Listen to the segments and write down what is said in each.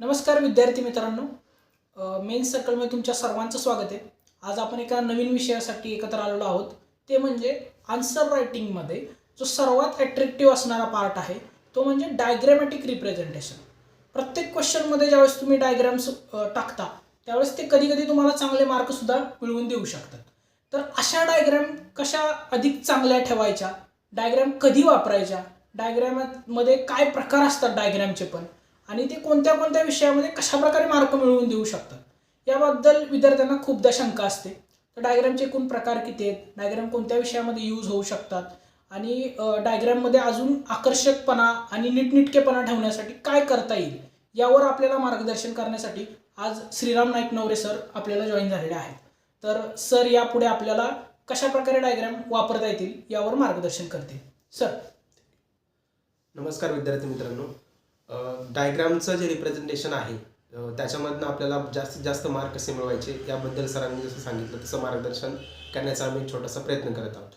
नमस्कार विद्यार्थी मित्रांनो. मेन सर्कलमध्ये तुमच्या सर्वांचं स्वागत आहे. आज आपण एका नवीन विषयासाठी एकत्र आलेलो आहोत. ते म्हणजे आन्सर रायटिंगमध्ये जो सर्वात ॲट्रॅक्टिव्ह असणारा पार्ट आहे तो म्हणजे डायग्रॅमॅटिक रिप्रेझेंटेशन प्रत्येक क्वेश्चनमध्ये ज्यावेळेस तुम्ही डायग्रॅम्स टाकता त्यावेळेस ते कधी कधी तुम्हाला चांगले मार्कसुद्धा मिळवून देऊ शकतात. तर अशा डायग्रॅम कशा अधिक चांगल्या ठेवायच्या? डायग्रॅम कधी वापरायच्या? डायग्रॅममध्ये काय प्रकार असतात डायग्रॅमचे पण? आणि ते कोणत्या कोणत्या विषयामध्ये कशाप्रकारे मार्क मिळवून देऊ शकतात? याबद्दल विद्यार्थ्यांना खूपदा शंका असते. तर डायग्रॅमचे एकूण प्रकार किती आहेत? डायग्रॅम कोणत्या विषयामध्ये यूज होऊ शकतात? आणि डायग्रॅममध्ये अजून आकर्षकपणा आणि नीटनिटकेपणा ठेवण्यासाठी काय करता येईल? यावर आपल्याला मार्गदर्शन करण्यासाठी आज श्रीराम नाईक नवरे सर आपल्याला जॉईन झालेले आहेत. तर सर यापुढे आपल्याला कशा प्रकारे डायग्रॅम वापरता येतील यावर मार्गदर्शन करतील. सर. नमस्कार विद्यार्थी मित्रांनो. डायग्रामचं जे रिप्रेझेंटेशन आहे त्याच्यामधनं आपल्याला जास्तीत जास्त मार्क कसे मिळवायचे याबद्दल सरांनी जसं सांगितलं तसं मार्गदर्शन करण्याचा आम्ही छोटासा प्रयत्न करत आहोत.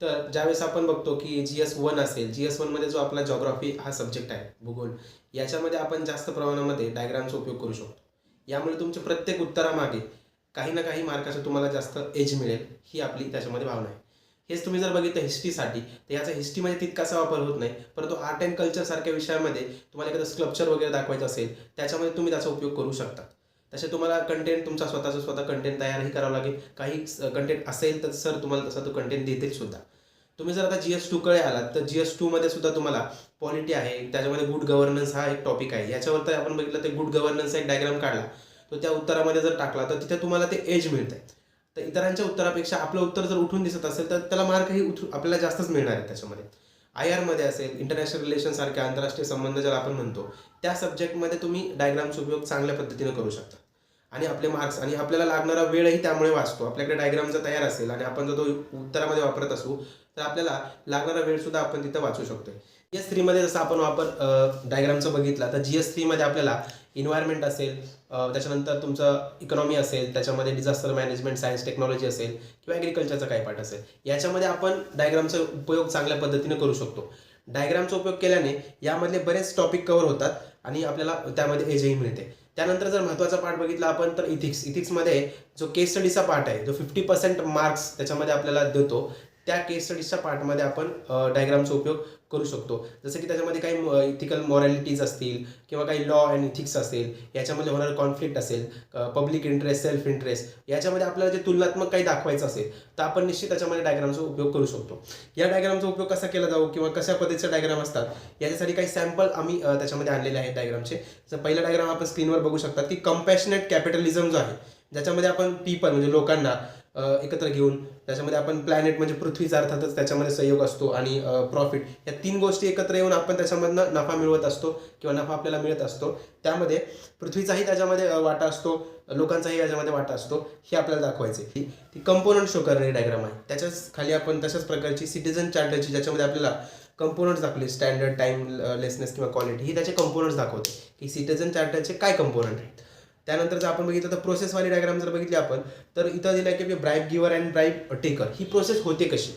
तर ज्यावेळेस आपण बघतो की जी एस वन असेल जी एस वनमध्ये जो आपला जॉग्राफी हा सब्जेक्ट आहे भूगोल याच्यामध्ये आपण जास्त प्रमाणामध्ये डायग्रामचा उपयोग करू शकतो. यामुळे तुमच्या प्रत्येक उत्तरामागे काही ना काही मार्काचं तुम्हाला जास्त एज मिळेल ही आपली त्याच्यामध्ये भावना आहे. हेच तुम्ही जर बघितलं हिस्ट्रीसाठी तर याचा हिस्ट्रीमध्ये तितकासा वापर होत नाही. परंतु आर्ट अँड कल्चर सारख्या विषयामध्ये तुम्हाला एखादं स्कल्पचर वगैरे दाखवायचं असेल त्याच्यामध्ये तुम्ही त्याचा उपयोग करू शकता. तसे तुम्हाला कंटेंट तुमचा स्वतःचा स्वतः कंटेंट तयारही करावं लागेल. काही कंटेंट असेल तर सर तुम्हाला तसा तो कंटेंट देतील सुद्धा. तुम्ही जर आता जी एस टूकडे आलात तर जी एस टूमध्ये सुद्धा तुम्हाला पॉलिटी आहे. त्याच्यामध्ये गुड गव्हर्नन्स हा एक टॉपिक आहे. याच्यावर तर आपण बघितलं ते गुड गव्हर्नन्सचा एक डायग्राम काढला. तो त्या उत्तरामध्ये जर टाकला तर तिथे तुम्हाला ते एज मिळतंय. तर इतरांच्या उत्तरापेक्षा आपलं उत्तर जर उठून दिसत असेल तर त्याला मार्कही उठून आपल्याला जास्तच मिळणार आहे त्याच्यामध्ये. आय आरमध्ये असेल इंटरनॅशनल रिलेशन सारखे आंतरराष्ट्रीय संबंध ज्याला आपण म्हणतो त्या सब्जेक्टमध्ये तुम्ही डायग्रामचा उपयोग चांगल्या पद्धतीने करू शकता. आणि आपले मार्क्स आणि आपल्याला लागणारा वेळही त्यामुळे वाचतो. आपल्याकडे डायग्राम जर तयार असेल आणि आपण जर तो उत्तरामध्ये वापरत असू तर आपल्याला लागणारा वेळ सुद्धा आपण तिथं वाचू शकतो जी एस थ्रीमध्ये जसं आपण वापर डायग्रामचं बघितला तर जी एस थ्रीमध्ये आपल्याला इन्व्हायरमेंट असेल त्याच्यानंतर तुमचं इकॉनॉमी असेल त्याच्यामध्ये डिझास्टर मॅनेजमेंट सायन्स टेक्नॉलॉजी असेल किंवा ॲग्रिकल्चरचा काही पार्ट असेल. याच्यामध्ये आपण डायग्रामचा उपयोग चांगल्या पद्धतीने करू शकतो. डायग्रामचा उपयोग केल्याने यामधले बरेच टॉपिक कव्हर होतात आणि आपल्याला त्यामध्ये एजही मिळते. त्यानंतर जर महत्त्वाचा पार्ट बघितला आपण तर इथिक्स इथिक्समध्ये जो केस स्टडीचा पार्ट आहे जो फिफ्टी पर्सेंट मार्क्स त्याच्यामध्ये आपल्याला देतो त्या केस स्टडीजच्या पार्टमध्ये आपण डायग्रामचा उपयोग करू शकतो. जसं की त्याच्यामध्ये काही इथिकल मॉरॅलिटीज असतील किंवा काही लॉ अँड इथिक्स असेल याच्यामध्ये होणार कॉन्फ्लिक्ट असेल पब्लिक इंटरेस्ट सेल्फ इंटरेस्ट याच्यामध्ये आपल्याला जे तुलनात्मक काही दाखवायचं असेल तर आपण निश्चित त्याच्यामध्ये डायग्रामचा उपयोग करू शकतो. या डायग्रामचा उपयोग कसा केला जाऊ किंवा कशा पद्धतीचे डायग्राम असतात याच्यासाठी काही सॅम्पल आम्ही त्याच्यामध्ये आणलेले आहेत डायग्रामचे तर पहिला डायग्राम आपण स्क्रीनवर बघू शकता की कंपॅशनेट कॅपिटलिझम जो आहे ज्याच्यामध्ये आपण पीपल म्हणजे लोकांना एकत्र घेऊन त्याच्यामध्ये आपण प्लॅनेट म्हणजे पृथ्वीचा अर्थातच त्याच्यामध्ये सहयोग असतो आणि प्रॉफिट या तीन गोष्टी एकत्र येऊन आपण त्याच्यामधनं नफा मिळवत असतो किंवा नफा आपल्याला मिळत असतो. त्यामध्ये पृथ्वीचाही त्याच्यामध्ये वाटा असतो लोकांचाही याच्यामध्ये वाटा असतो हे आपल्याला दाखवायचे. ही ती कंपोनंट शो करणारी डायग्राम आहे. त्याच्याच खाली आपण तशाच प्रकारची सिटीजन चार्टरची ज्याच्यामध्ये आपल्याला कंपोनंट्स दाखवले स्टँडर्ड टाइम लेसनेस किंवा क्वालिटी ही त्याचे कंपोनंट्स दाखवते. की सिटीजन चार्टरचे काय कंपोनंट आहेत? त्यानंतर जर आपण बघितलं तर प्रोसेसवाली डायग्राम जर बघितली आपण तर इथं दिलं आहे की bribe giver and bribe taker he process होते कशी?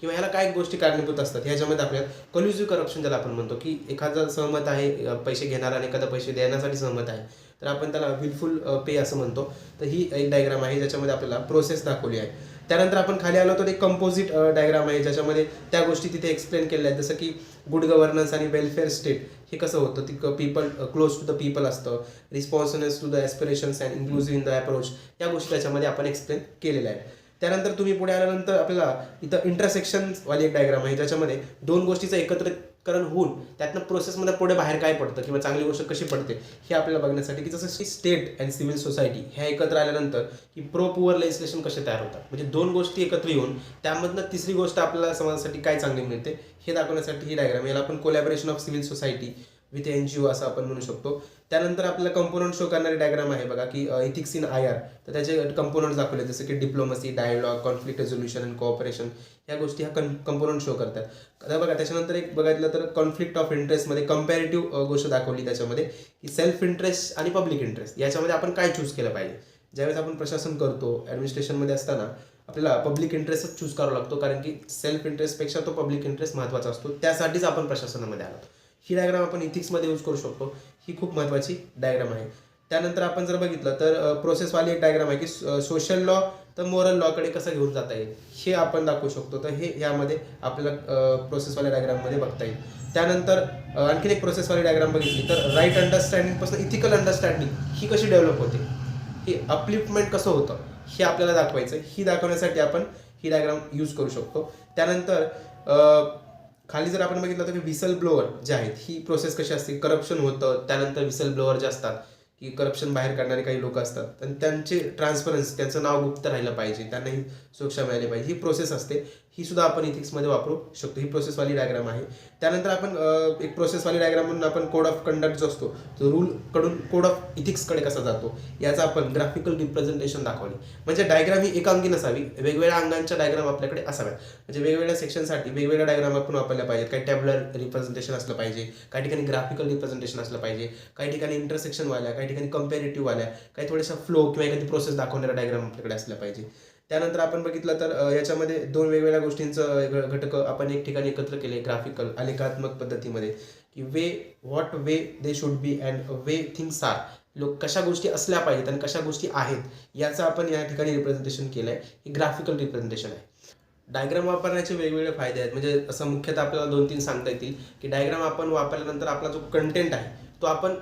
किंवा ह्याला काय गोष्टी कारणीभूत असतात? ह्याच्यामध्ये आपल्याला कल्युझिव्ह करप्शन ज्याला आपण म्हणतो की एखादा सहमत आहे पैसे घेणारा आणि एखादा पैसे देण्यासाठी सहमत आहे तर आपण त्याला विलफुल पे असं म्हणतो. तर ही एक डायग्राम आहे ज्याच्यामध्ये आपल्याला प्रोसेस दाखवली आहे. त्यानंतर आपण खाली आलो तर एक कंपोजिट डायग्राम आहे ज्याच्यामध्ये त्या गोष्टी तिथे एक्सप्लेन केल्या आहेत. जसं की गुड गव्हर्नन्स आणि वेलफेअर स्टेट हे कसं होतं? ती people close to the people असतं. Responsiveness to the aspirations and inclusive in the approach या गोष्टी त्याच्यामध्ये आपण एक्सप्लेन केलेल्या आहेत. त्यानंतर तुम्ही पुढे आल्यानंतर आपल्याला इथं इंटरसेक्शन वाली एक डायग्राम आहे ज्याच्यामध्ये दोन गोष्टीचं एकत्र कारण होऊन त्यातनं प्रोसेसमध्ये पुढे बाहेर काय पडतं किंवा चांगली गोष्ट कशी पडते हे आपल्याला बघण्यासाठी की जसं स्टेट अँड सिव्हिल सोसायटी ह्या एकत्र आल्यानंतर की प्रो पुअर लेजिस्लेशन कसे तयार होतात. म्हणजे दोन गोष्टी एकत्र येऊन त्यामधनं तिसरी गोष्ट आपल्याला समाजासाठी काय चांगली मिळते हे दाखवण्यासाठी ही डायग्राम याला आपण collaboration of civil society with N G O असं आपण म्हणू शकतो. त्यानंतर आपल्याला कंपोनंट शो करणारी डायग्राम आहे बघा की इथिक्स इन आय आर तर त्याचे कंपोनंट दाखवले जसं की diplomacy dialogue conflict resolution and cooperation ह्या गोष्टी ह्या कं कंपोनंट शो करतात. आता बघा त्याच्यानंतर एक बघितलं तर कॉन्फ्लिक्ट ऑफ इंटरेस्टमध्ये कम्पॅरेटिव्ह गोष्ट दाखवली त्याच्यामध्ये की सेल्फ इंटरेस्ट आणि पब्लिक इंटरेस्ट याच्यामध्ये आपण काय चूज केलं पाहिजे? ज्यावेळेस आपण प्रशासन करतो ॲडमिनिस्ट्रेशनमध्ये असताना आपल्याला पब्लिक इंटरेस्टच चूज करावा लागतो. कारण की सेल्फ इंटरेस्टपेक्षा तो पब्लिक इंटरेस्ट महत्त्वाचा असतो. त्यासाठीच आपण प्रशासनामध्ये आलो. ही डायग्राम आपण इथिक्समध्ये यूज करू शकतो. ही खूप महत्त्वाची डायग्राम आहे. त्यानंतर आपण जर बघितलं तर प्रोसेसवाली एक डायग्राम आहे की सोशल लॉ तर मोरल लॉकडे कसं घेऊन जाता येईल? हे आपण दाखवू शकतो. तर हे यामध्ये आपल्याला प्रोसेसवाल्या डायग्राममध्ये बघता येईल. त्यानंतर आणखीन एक प्रोसेसवाली डायग्राम बघितली तर राईट अंडरस्टँडिंगपासून इथिकल अंडरस्टँडिंग ही कशी डेव्हलप होते? ही अपलिफ्टमेंट कसं होतं? हे आपल्याला दाखवायचं ही दाखवण्यासाठी आपण ही डायग्राम यूज करू शकतो. त्यानंतर खाली जर आपण बघितलं तर विसल ब्लोअर जे आहेत ही प्रोसेस कशी असते? करप्शन होतं त्यानंतर विसल ब्लोअर जे असतात की करप्शन बाहेर काढणारे काही लोक असतात आणि त्यांचे ट्रान्सपरन्सी त्यांचं नाव गुप्त राहिलं पाहिजे त्यांनाही सुरक्षा मिळाली पाहिजे ही प्रोसेस असते. ही सुद्धा आपण इथिक्समध्ये वापरू शकतो. ही प्रोसेसवाली डायग्राम आहे. त्यानंतर आपण एक प्रोसेसवाली डायग्राम म्हणून आपण कोड ऑफ कंडक्ट जो असतो तो रूलकडून कोड ऑफ इथिक्सकडे कसा जातो याचा आपण ग्राफिकल रिप्रेझेंटेशन दाखवले. म्हणजे डायग्राम ही एकांकी नसावी वेगवेगळ्या अंगांच्या डायग्राम आपल्याकडे असाव्यात. म्हणजे वेगवेगळ्या सेक्शनसाठी वेगवेगळ्या डायग्राम आपण वापरल्या पाहिजेत. काही टॅबलर रिप्रेझेंटेशन असलं पाहिजे काही ठिकाणी ग्राफिकल रिप्रेझेंटेशन असलं पाहिजे काही ठिकाणी इंटरसेक्शन वाल्या काही ठिकाणी कम्पॅरेटिव्ह वाल्या काही थोड्याशा फ्लो किंवा एखादी प्रोसेस दाखवणाऱ्या डायग्राम आपल्याकडे असल्या पाहिजे. त्यानंतर आपण बघितलं तर याच्यामध्ये दोन वेगवेगळ्या गोष्टींचं घटक आपण एक ठिकाणी एकत्र केले ग्राफिकल अलेखात्मक पद्धतीमध्ये. की way what way they should be and way things are लोक कशा गोष्टी असल्या पाहिजेत आणि कशा गोष्टी आहेत याचं आपण या ठिकाणी रिप्रेझेंटेशन केलं आहे हे ग्राफिकल रिप्रेझेंटेशन आहे. डायग्राम वापरण्याचे वेगवेगळे फायदे आहेत. म्हणजे असं मुख्यतः आपल्याला दोन तीन सांगता येतील की डायग्राम आपण वापरल्यानंतर आपला जो कंटेंट आहे तो आपण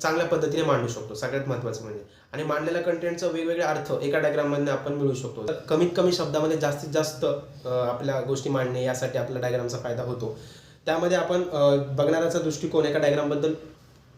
चांगल्या पद्धतीने मांडू शकतो. सगळ्यात महत्त्वाचं म्हणजे. आणि मांडलेल्या कंटेंटचा वेगवेगळे अर्थ एका डायग्राममधून आपण मिळू शकतो. तर कमीत कमी शब्दामध्ये जास्तीत जास्त आपल्या गोष्टी मांडणे यासाठी आपल्या डायग्रामचा फायदा होतो. त्यामध्ये आपण बघणाऱ्याचा दृष्टिकोन एका डायग्रामबद्दल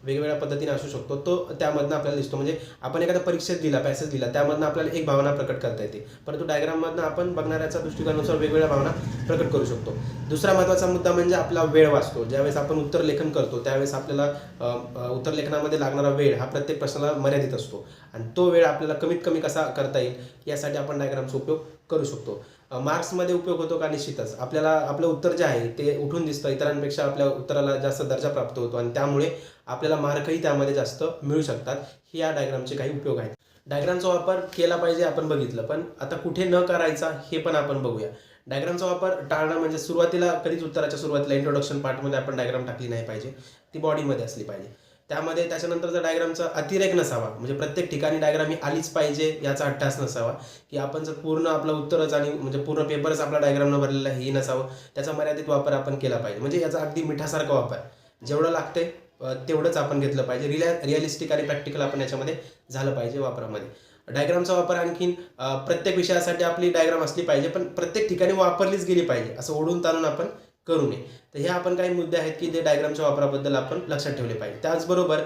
वेगवेगळ्या पद्धतीने असू शकतो. तो त्यामधनं आपल्याला दिसतो. म्हणजे आपण एखाद्या परीक्षेत दिला पॅसेज दिला त्यामधनं आपल्याला एक भावना प्रकट करता येते. परंतु डायग्राममधनं आपण बघणाऱ्याच्या दृष्टिकोनानुसार वेगवेगळ्या भावना प्रकट करू शकतो. दुसरा महत्त्वाचा मुद्दा म्हणजे आपला वेळ वाचतो. ज्यावेळेस आपण उत्तर लेखन करतो त्यावेळेस आपल्याला उत्तर लेखनामध्ये लागणारा वेळ हा प्रत्येक प्रश्नाला मर्यादित असतो. आणि तो वेळ आपल्याला कमीत कमी कसा करता येईल यासाठी आपण डायग्रामचा उपयोग करू शकतो. मार्क्समध्ये उपयोग होतो का निश्चितच. आपल्याला आपलं उत्तर जे आहे ते उठून दिसतं इतरांपेक्षा आपल्या उत्तराला जास्त दर्जा प्राप्त होतो आणि त्यामुळे आपल्याला मार्कही त्यामध्ये जास्त मिळू शकतात. हे या डायग्रामचे काही उपयोग आहेत. डायग्रामचा वापर केला पाहिजे आपण बघितलं पण आता कुठे न करायचा हे पण आपण बघूया. डायग्रामचा वापर टाळणं म्हणजे सुरुवातीला कधीच उत्तराच्या सुरुवातीला इंट्रोडक्शन पार्टमध्ये आपण डायग्राम टाकली नाही पाहिजे. ती बॉडीमध्ये असली पाहिजे. त्यामध्ये त्याच्यानंतरचा डायग्रामचा अतिरेक नसावा. म्हणजे प्रत्येक ठिकाणी डायग्राम ही आलीच पाहिजे याचा अट्टास नसावा. की आपण जर पूर्ण आपलं उत्तरच आणि म्हणजे पूर्ण पेपरच आपला डायग्रामनं भरलेला हे नसावं त्याचा मर्यादित वापर आपण केला पाहिजे. म्हणजे याचा अगदी मिठासारखा वापर. जेवढं लागते तेवढंच आपण घेतलं पाहिजे. रिल्या रिअलिस्टिक आणि प्रॅक्टिकल आपण याच्यामध्ये झालं पाहिजे वापरामध्ये. डायग्रामचा वापर आणखीन प्रत्येक विषयासाठी आपली डायग्राम असली पाहिजे पण प्रत्येक ठिकाणी वापरलीच गेली पाहिजे. असं ओढून ताणून आपण करू नये. तर हे आपण काही मुद्दे आहेत की जे डायग्रामच्या वापराबद्दल आपण लक्षात ठेवले पाहिजे. त्याचबरोबर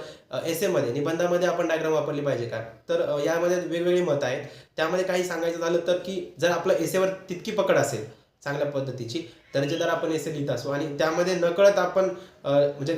एस एमध्ये निबंधामध्ये आपण डायग्राम वापरली पाहिजे का? तर यामध्ये वेगवेगळी मतं आहेत. त्यामध्ये काही सांगायचं झालं तर की जर आपलं एसेवर तितकी पकड असेल चांगल्या पद्धतीची दर्जेदार आपण एसे लिहित असू आणि त्यामध्ये नकळत आपण म्हणजे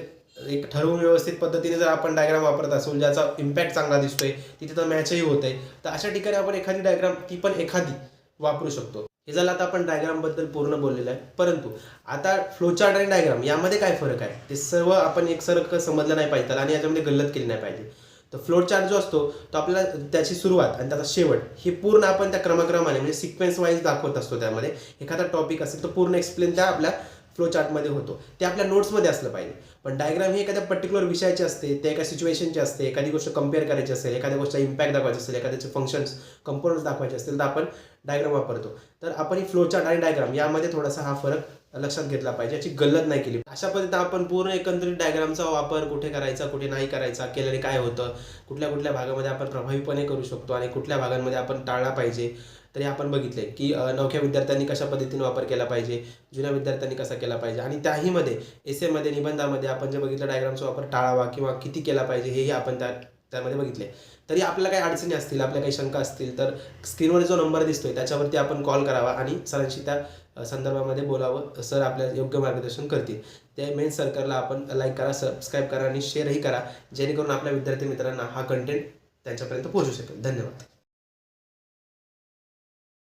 एक ठरवून व्यवस्थित पद्धतीने जर आपण डायग्राम वापरत असू ज्याचा इम्पॅक्ट चांगला दिसतोय तिथे तर मॅचही होत आहे तर अशा ठिकाणी आपण एखादी डायग्राम ती पण एखादी वापरू शकतो. हे झालं आता आपण डायग्रामबद्दल पूर्ण बोललेलं आहे. परंतु आता फ्लोचार्ट आणि डायग्राम यामध्ये काय फरक आहे? ते सर्व आपण एकसारखं समजलं नाही पाहिजे त्याला आणि याच्यामध्ये गल्लत केली नाही पाहिजे. तर फ्लोचार्ट जो असतो तो आपल्याला त्याची सुरुवात आणि त्याचा शेवट हे पूर्ण आपण त्या क्रमक्रमाने म्हणजे सिक्वेन्स वाईज दाखवत असतो त्यामध्ये. एखादा टॉपिक असेल तर पूर्ण एक्सप्लेन त्या आपल्या फ्लो चार्टमध्ये होतो. ते आपल्या नोट्समध्ये असलं पाहिजे. पण डायग्राम हे एखाद्या पर्टिक्युलर विषयाची असते ते एका सिच्युएशनची असते एखादी गोष्ट कंपेअर करायची असेल एखाद्या गोष्टीचा इम्पॅक्ट दाखवायचा असेल एखाद्याचे फंक्शन्स कंपोनंट्स दाखवायचे असतील तर आपण डायग्राम वापरतो. तर आपण ही फ्लोचार्ट आणि डायग्राम यामध्ये थोडासा हा फरक लक्षात घेतला पाहिजे याची गल्लत नाही केली. अशा पद्धतीने आपण पूर्ण एकंदरीत डायग्रामचा वापर कुठे करायचा कुठे नाही करायचा केल्याने काय होतं? कुठल्या कुठल्या भागामध्ये आपण प्रभावीपणे करू शकतो आणि कुठल्या भागांमध्ये आपण टाळला पाहिजे? तरी आपण बघितले की नवख्या विद्यार्थ्यांनी कशा पद्धतीने वापर केला पाहिजे? जुन्या विद्यार्थ्यांनी कसा केला पाहिजे? आणि त्याहीमध्ये एसेमध्ये निबंधामध्ये आपण जे बघितलं डायग्रामचा वापर टाळावा किंवा किती केला पाहिजे हेही आपण त्या त्यामध्ये बघितले. तरी आपल्याला काही अडचणी असतील आपल्या काही शंका असतील तर स्क्रीनवर जो नंबर दिसतोय त्याच्यावरती आपण कॉल करावा आणि सरांशी त्या संदर्भामध्ये बोलावं सर आपल्या योग्य मार्गदर्शन करतील. त्या मेन सरकारला आपण लाईक करा सबस्क्राईब करा आणि शेअरही करा जेणेकरून आपल्या विद्यार्थी मित्रांना हा कंटेंट त्यांच्यापर्यंत पोहोचू शकेल. धन्यवाद.